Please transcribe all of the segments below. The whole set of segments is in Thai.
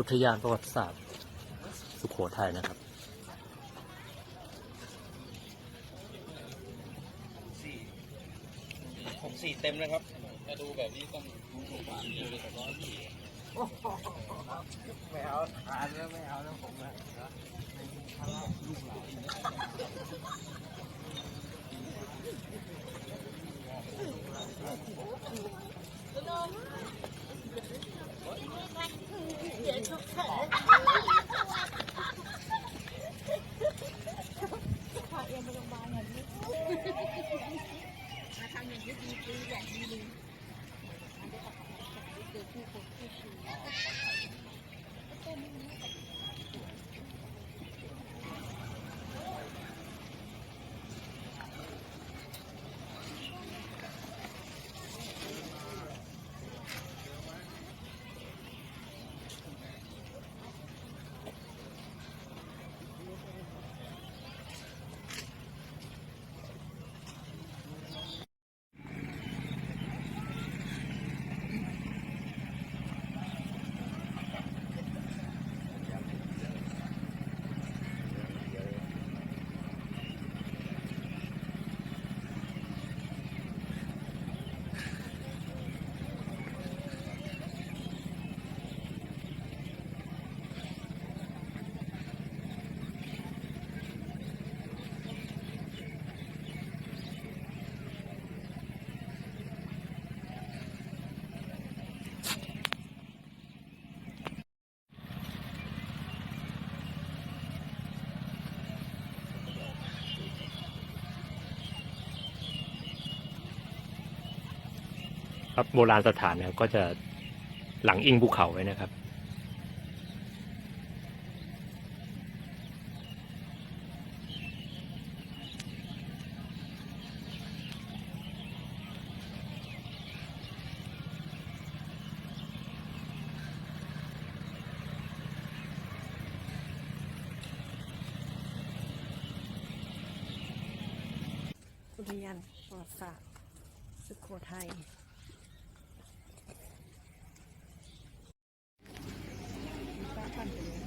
อุทยานประวัติศาสตร์ สุโขทัยนะครับสี่ผมสี่เต็มเลยครับถ้าดูแบบนี้ต้องดูถูกกว่านี้เลยแต่ว่าไม่เอาทานแล้วไม่เอาแล้วผมนะลูกหลาน 来ดี๋ย โบราณสถานนะครับก็จะหลังอิงภูเขาไว้นะครับ อุทยานประวัติศาสตร์สุโขทัยป้าปั่นไปเลย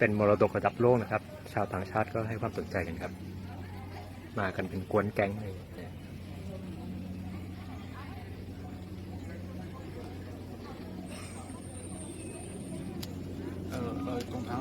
เป็นมรดกระดับโลกนะครับ ชาวต่างชาติก็ให้ความสนใจกันครับ มากันเป็นกวนแก๊งเลยนะ เออเออตรงเท้า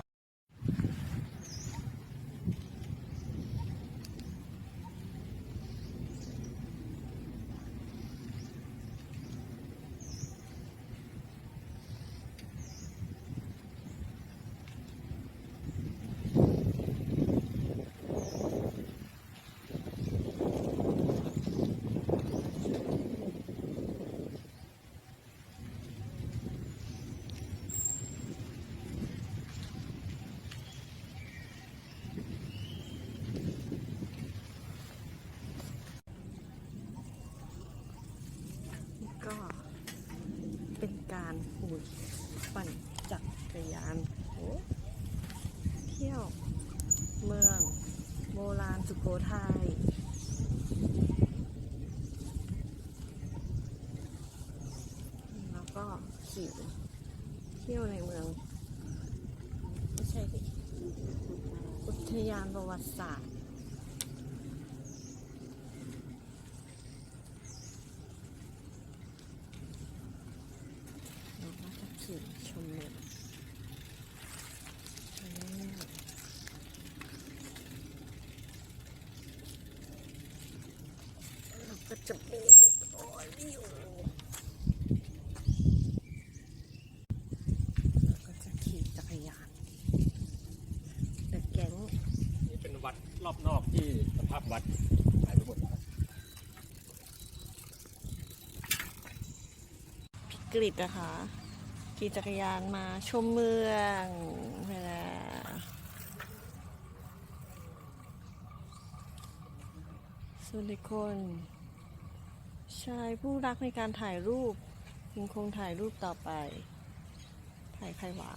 นี่ก็เป็น การหูดปั่นจักรยานโอ้เที่ยว เมือง โบราณสุโขทัยแล้วก็ขี่เที่ยวในเมือง ไม่ใช่ดิอุทยานประวัติศาสตร์ เราก็ จะขี่ชมเมืองอืมเราก็จะเบรกโอ้ยไม่อยู่เราก็จะขี่จักรยานเดอะแก๊งนี่เป็นวัดรอบนอกที่สภาพวัดหายไปหมดแล้วกฤษนะคะ ขี่จักรยานมาชมเมืองเวลาส่วนอีคนชายผู้รักในการถ่ายรูปยังคงถ่ายรูปต่อไป ถ่ายใครวะ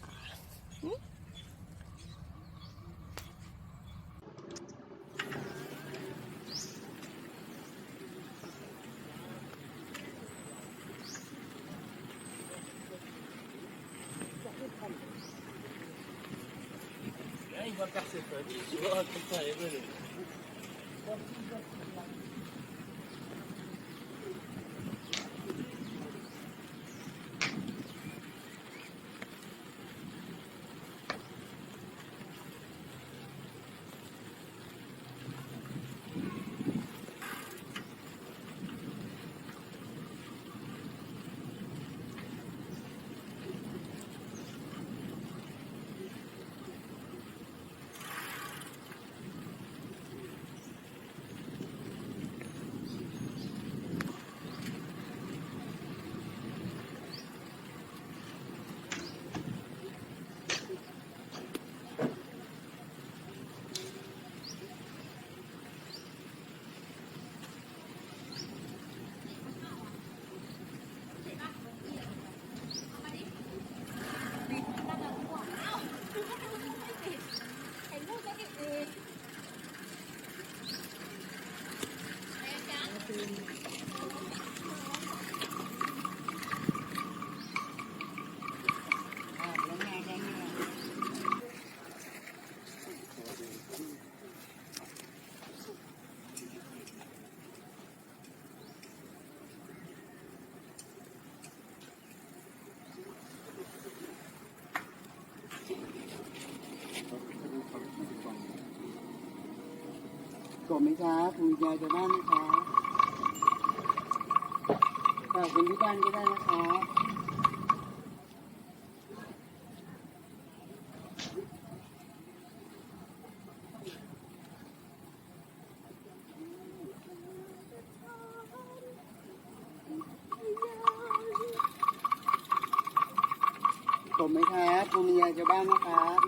Yok, bir tane. กดไหมครับคุณยายจะได้ไหมครับ ฝากคุณที่บ้านก็ได้นะคะบ กดไหมครับคุณยายจะบ้านนะครับ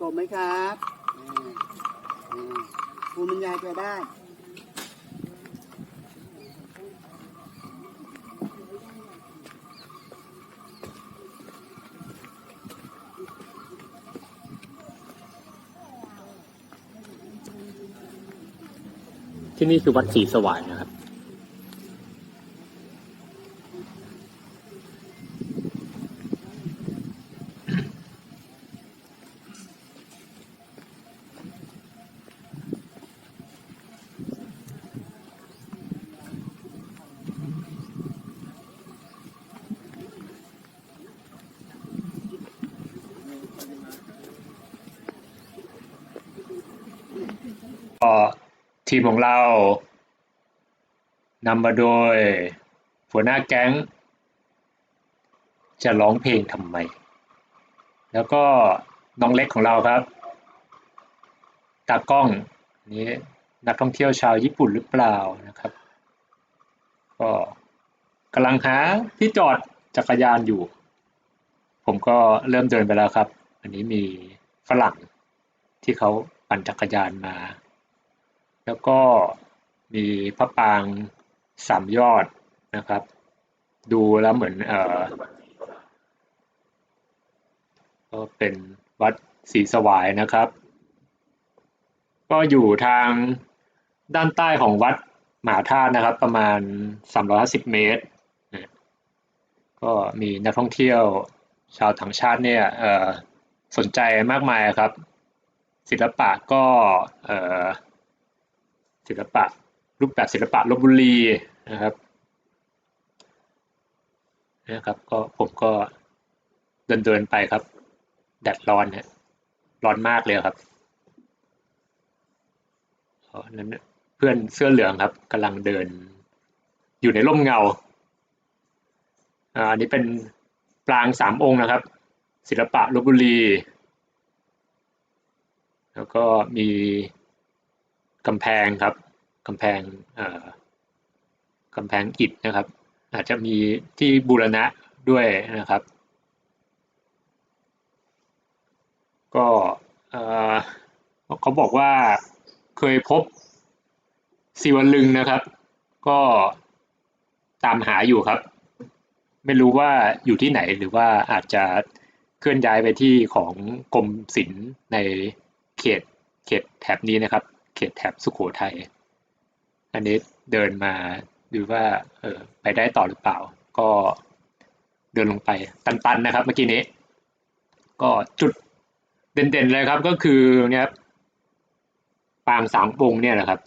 กดไหมครับอืมอืมคุณบรรยายจะบ้าน ที่นี่คือวัดศรีสวายนะครับก็ ทีมของเรานำมาโดยหัวหน้าแก๊ง จะร้องเพลงทำไม แล้วก็น้องเล็กของเราครับ ตากล้องนนี้นักท่องเที่ยวชาวญี่ปุ่นหรือเปล่านะครับ ก็กำลังหาที่จอดจักรยานอยู่ ผมก็เริ่มเดินไปแล้วครับ อันนี้มีฝรั่งที่เขาปั่นจักรยานมา แล้วก็มีพระปางสามยอดนะครับ ดูแล้วเหมือนเออก็เป็นวัดศรีสวายนะครับ ก็อยู่ทางด้านใต้ของวัดมหาธาตุนะครับ ประมาณ 350 เมตร ก็มีนักท่องเที่ยวชาวต่างชาติเนี่ยเออสนใจมากมายครับ ศิลปะก็เออ ศิลปะ รูปแบบศิลปะลบบุรีนะครับนะครับก็ผมก็เดินเดินไปครับแดดร้อนฮะร้อนมากเลยครับนั้นเพื่อนเสื้อเหลืองครับกำลังเดิน อยู่ในร่มเงาอ่าอันนี้เป็นปรางสามองค์นะครับ ศิลปะลบบุรี แล้วก็มี กำแพงครับกำแพงกำแพงอิฐนะครับ อาจจะมีที่บูรณะด้วยนะครับ ก็เขาบอกว่าเคยพบศิวลึงนะครับ ก็ตามหาอยู่ครับ ไม่รู้ว่าอยู่ที่ไหนหรือว่าอาจจะเคลื่อนย้ายไปที่ของกรมศิลป์ในเขตเขตแถบนี้นะครับ เขตแถบสุโขทัย อันนี้เดินมาดูว่าเออไปได้ต่อหรือเปล่า ก็เดินลงไปตันๆนะครับเมื่อกี้นี้ ก็จุดเด่นๆเลยครับก็คือเนี่ยครับปางสามองค์เนี่ยแหละครับ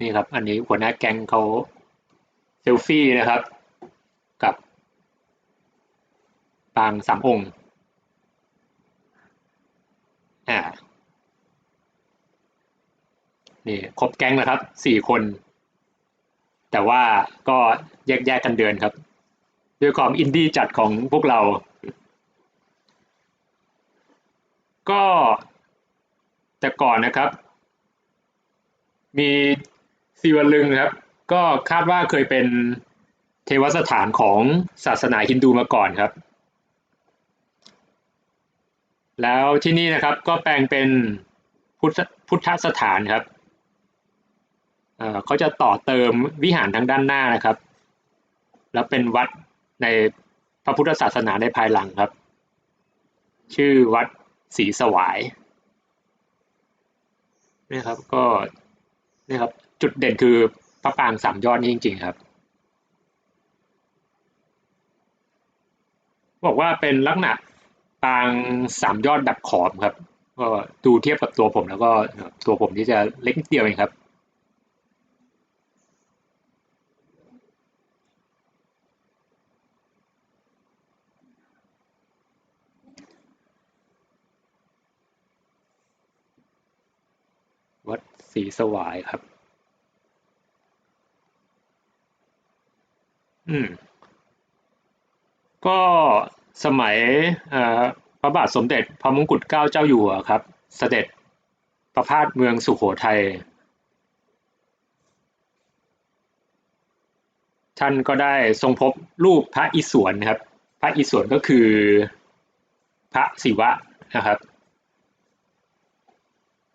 นี่ครับ อันนี้หัวหน้าแก๊งเขาเซลฟี่นะครับ กับปางสามองค์ อ่า นี่ครบแก๊งแล้วครับสี่คน แต่ว่าก็แยกแยกกันเดินครับ ด้วยความอินดี้จัดของพวกเรา ก็แต่ก่อนนะครับ มีศิวลึงครับ ก็คาดว่าเคยเป็นเทวสถานของศาสนาฮินดูมาก่อนครับ แล้วที่นี่นะครับก็แปลงเป็นพุทธพุทธสถานครับเขาจะต่อเติมวิหารทางด้านหน้านะครับ แล้วเป็นวัดในพระพุทธศาสนาในภายหลังครับ ชื่อวัดศรีสวายนี่ครับก็นี่ครับจุดเด่นคือพระปางสามยอดนี่จริง ๆ ครับ บอกว่าเป็นลักษณะ ปางสามยอดแบบขอมครับ ก็ดูเทียบกับตัวผมแล้วก็ตัวผมที่จะเล็กนิดเดียวเองครับวัดศรีสวายครับ อืม ก็ สมัยพระบาทสมเด็จพระมงกุฎเกล้าเจ้าอยู่หัวครับ เสด็จประพาสเมืองสุโขทัยท่านก็ได้ทรงพบรูปพระอิศวรนะครับ พระอิศวรก็คือพระศิวะนะครับ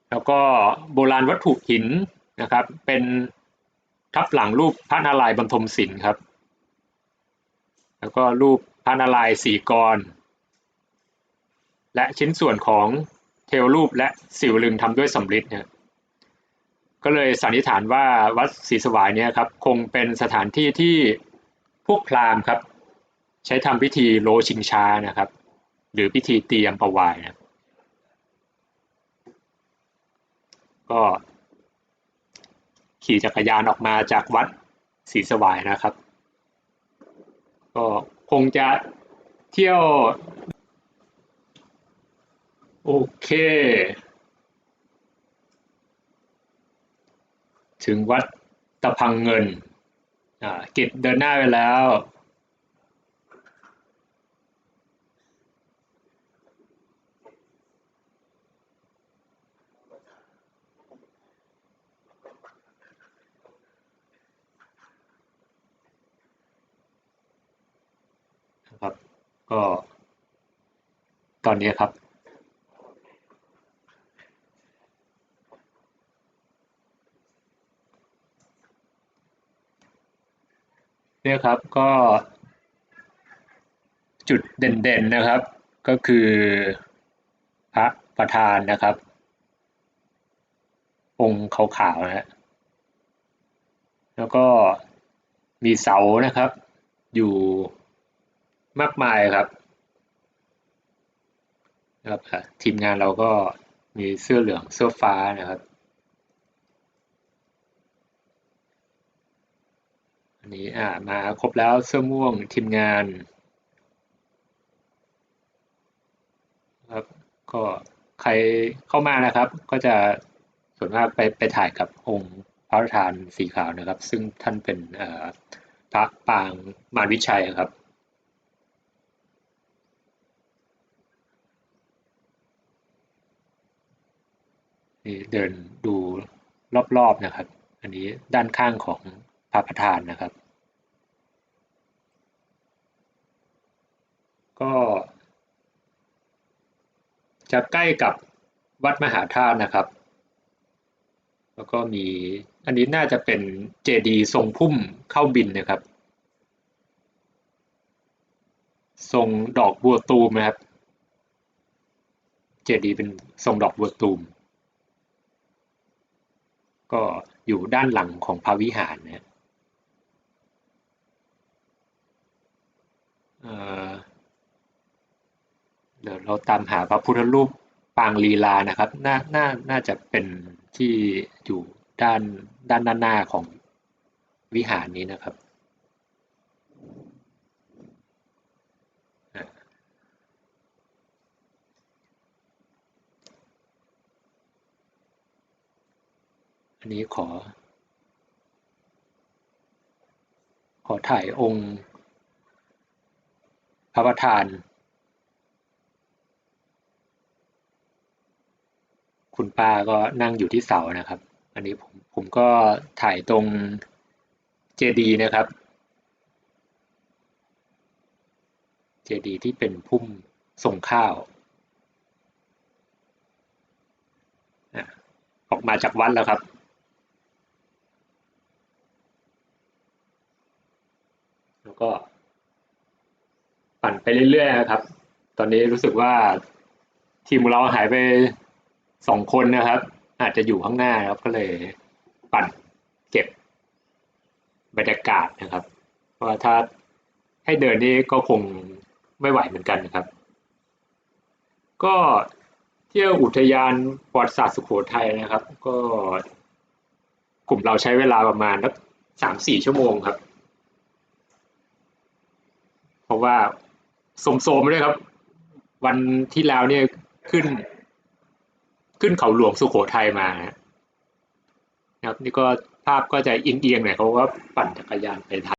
แล้วก็โบราณวัตถุหินนะครับ เป็นทับหลังรูปพระนารายณ์บรรทมศิลป์ครับ แล้วก็รูป พระนารายสี่กร และชิ้นส่วนของเทวรูปและสิวลึงทำด้วยสำริดเนี่ยก็เลยสันนิษฐานว่าวัดศรีสวายเนี่ยครับคงเป็นสถานที่ที่พวกพราหมณ์ครับ ใช้ทำพิธีโลชิงช้านะครับ หรือพิธีเตรียมประวายนะก็ขี่จักรยานออกมาจากวัดศรีสวายนะครับ ก็ คงจะเที่ยว โอเค ถึงวัดตะพังเงิน อ่า กิจเดินหน้าไปแล้ว นะครับ ก็ ตอนนี้ครับเนี่ยครับก็จุดเด่นๆนะครับ ก็คือพระประธานนะครับ องค์ขาวๆนะฮะแล้วก็มีเสานะครับ อยู่มากมายครับ นะครับอะทีมงานเราก็มีเสื้อเหลืองเสื้อฟ้านะครับ อันนี้อ่ามาครบแล้วเสื้อม่วงทีมงานครับก็ใครเข้ามานะครับ ก็จะส่วนมากไปไปถ่ายกับองค์พระประธานสีขาวนะครับ ซึ่งท่านเป็นพระปางมารวิชัยครับ เดินดูรอบๆนะครับ อันนี้ด้านข้างของพระประธานนะครับ ก็จะใกล้กับวัดมหาธาตุนะครับ แล้วก็มีอันนี้น่าจะเป็นเจดีย์ทรงพุ่มเข้าบินนะครับ ทรงดอกบัวตูมนะครับ เจดีย์เป็นทรงดอกบัวตูม ก็อยู่ด้านหลังของพระวิหารนะฮะเอ่อเดี๋ยวเราตามหาพระพุทธรูปปางลีลานะครับน่าน่าน่าจะเป็นที่อยู่ด้านด้านหน้าของวิหารนี้นะครับอะอั นนี้ขอ ขอถ่ายองค์พระประธาน คุณป้าก็นั่งอยู่ที่เสานะครับ อันนี้ผมผมก็ถ่ายตรงเจดีย์นะครับ เจดีย์ที่เป็นพุ่มส่งข้าวออกมาจากวัดแล้วครับ แล้ว ก็ปั่นไปเรื่อยๆนะครับ ตอนนี้รู้สึกว่าทีมเราหายไปสองคนนะครับ อาจจะอยู่ข้างหน้าครับก็เลยปั่นเก็บบรรยากาศนะครับ เพราะถ้าให้เดินนี่ก็คงไม่ไหวเหมือนกันนะครับ ก็เที่ยวอุทยานประวัติศาสตร์สุโขทัยนะครับ ก็กลุ่มเราใช้เวลาประมาณสักสามสี่ชั่วโมงครับ ราะว่าโสมด้วยครับ วันที่แล้วเนี่ยขึ้น ขึ้นเขาหลวงสุโขทัยมานะครับ นี่ก็ภาพก็จะเอียงๆหน่อยเพราะว่าปั่นจักรยานไปทาง